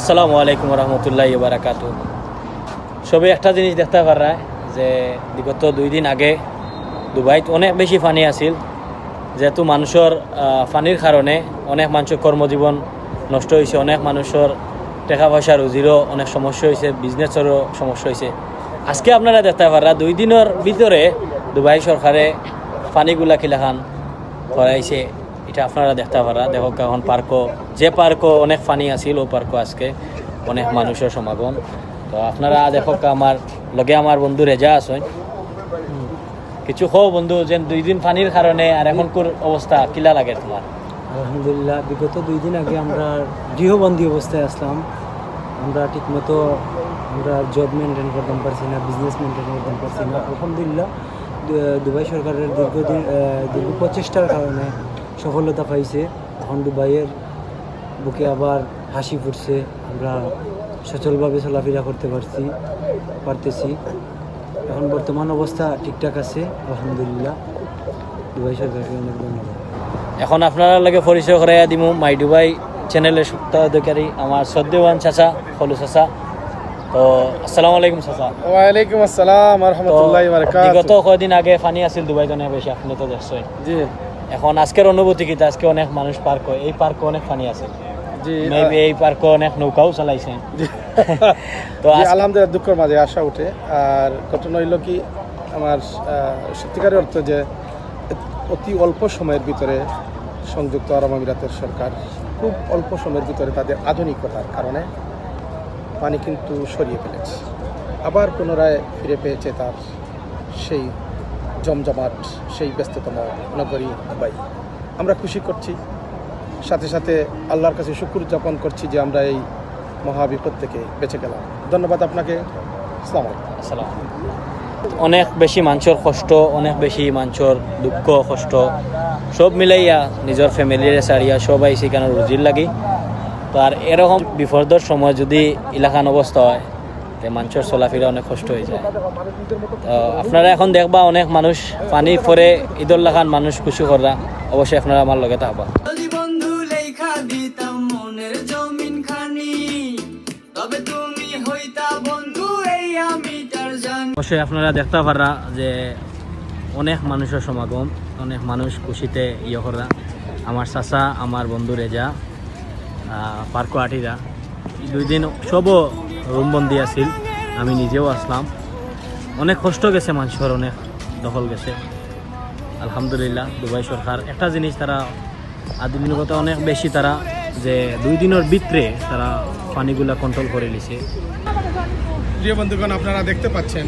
আসসালামু আলাইকুম রহমতুল্লাহ বারাকাতু সবে একটা জিনিস দেখতে পারা যে বিগত দুই দিন আগে দুবাইত অনেক বেশি পানি আছিল, যেহেতু মানুষের পানির কারণে অনেক মানুষের কর্মজীবন নষ্ট হয়েছে অনেক মানুষের টাকা পয়সা রুজিরও অনেক সমস্যা হয়েছে বিজনেসেরও সমস্যা হয়েছে আজকে আপনারা দেখতে পারা দুই দিনের ভিতরে দুবাই সরকারে পানিগুলা কিলাখান করাইছে। এটা আপনারা দেখতে পারা। দেখো এখন পার্কও, যে পার্কও অনেক পানি আছিল, ও পার্কও আজকে অনেক মানুষের সমাগম। তো আপনারা দেখো আমার, লগে আমার বন্ধু রেজা আছেন। কিছু হো বন্ধু যে দুই দিন পানির কারণে আর এখনকার অবস্থা, কিলা লাগে তোমার? আলহামদুলিল্লাহ, বিগত দুই দিন আগে আমরা গৃহবন্দী অবস্থায় আসলাম। আমরা ঠিকমতো, আমরা জব মেনটেন করতে পারছি না বিজনেস মেনটেন করতে পারছি না। আলহামদুলিল্লাহ দুবাই সরকারের দীর্ঘদিন দীর্ঘ প্রচেষ্টার কারণে সফলতা পাইছে। এখন দুবাইয়ের বুকে আবার হাসি ফুটছে। আমরা সচলভাবে চলাফেরা করতে পারছি পারতেছি। এখন বর্তমান অবস্থা ঠিকঠাক আছে আলহামদুলিল্লাহ। দুবাই সরকারকে অনেক ধন্যবাদ। এখন আপনারা লাগে পরিচয় করাইয়া দিমু মাই দুবাই চ্যানেলের সত্তাধিকারী আমার শ্রদ্ধেবান চাচা হলু চাচা। তো আসসালামু আলাইকুম চাচা। ওয়ালাইকুম আসসালাম তো রহমতুল্লাহ বিগত কয়দিন আগে ফানি আছিল দুবাই তো অনেক বেশি আপনি তো দেখছেন জি। এখন আজকের অনুভূতি কিন্তু আজকে অনেক মানুষ পার্ক হয়। এই পার্কে অনেক পানি আছে। মেবি এই পার্কে অনেক নৌকাও চালাইছে। তো আলহামদুলিল্লাহ দুঃখের মাঝে আশা উঠে। আর ঘটনা হইল কি আমার সত্যিকারের অর্থ যে অতি অল্প সময়ের ভিতরে সংযুক্ত আরব আমিরাতের সরকার খুব অল্প সময়ের ভিতরে তাদের আধুনিকতার কারণে পানি কিন্তু সরিয়ে ফেলেছে। আবার পুনরায় ফিরে পেয়েছে তার সেই জমজমাট, সেই ব্যস্ততম নগরী দুবাই আমরা খুশি করছি। সাথে সাথে আল্লাহর কাছে শুক্র যাপন করছি যে আমরা এই মহাবিপদ থেকে বেঁচে গেলাম। ধন্যবাদ আপনাকে। আসসালামু আসসালাম অনেক বেশি মানুষের কষ্ট, অনেক বেশি মানুষের দুঃখ, কষ্ট, সব মিলাইয়া নিজের ফ্যামিলির সারিয়া সবাই সেখানে রুজির লাগি। তো আর এরকম বিপদের সময় যদি এলাকান অবস্থা হয় তে মানুষের চলাফেরা অনেক কষ্ট হয়ে যায়। তো আপনারা এখন দেখবা অনেক মানুষ পানি পরে ঈদর লাখান মানুষ খুশি করা অবশ্যই আপনারা আমার লগে থাকবা। খানি অবশ্যই আপনারা দেখতে পারা যে অনেক মানুষের সমাগম অনেক মানুষ খুশিতে ইয়ে করা আমার চাচা আমার বন্ধু রেজা পার্ক আটিরা। দুই দিন সবও রুমবন্দি আছিল। আমি নিজেও আসলাম। অনেক কষ্ট গেছে মানুষের, অনেক দখল গেছে। আলহামদুলিল্লাহ, দুবাই সরকার। একটা জিনিস তারা আধুনিকতা অনেক বেশি তারা যে দুই দিনের ভিতরে তারা পানিগুলা কন্ট্রোল করে নিছে। প্রিয় বন্ধুগণ, আপনারা দেখতে পাচ্ছেন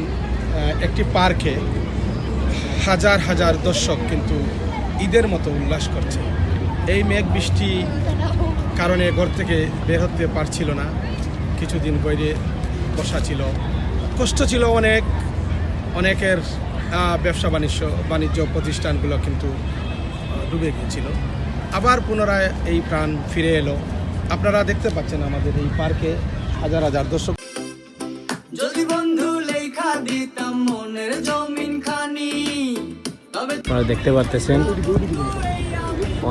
একটি পার্কে হাজার হাজার দর্শক কিন্তু ঈদের মতো উল্লাস করছে। এই মেঘ বৃষ্টি কারণে ঘর থেকে বের হতে পারছিল না। কিছুদিন বাইরে বসা ছিল। কষ্ট ছিল অনেক অনেকের ব্যবসা বাণিজ্য বাণিজ্য প্রতিষ্ঠানগুলো কিন্তু ডুবে গিয়েছিল। আবার পুনরায় এই প্রাণ ফিরে এলো। আপনারা দেখতে পাচ্ছেন আমাদের এই পার্কে হাজার হাজার দর্শক। আপনারা দেখতে পারতেছেন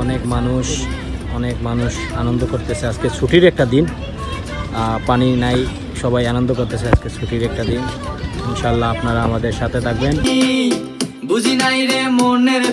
অনেক মানুষ অনেক মানুষ আনন্দ করতেছে। আজকে ছুটির একটা দিন। পানি নাই, সবাই আনন্দ করতেছে আজকে ছুটির একটা দিন। ইনশাল্লাহ আপনারা আমাদের সাথে থাকবেন। বুঝি নাই রে মনের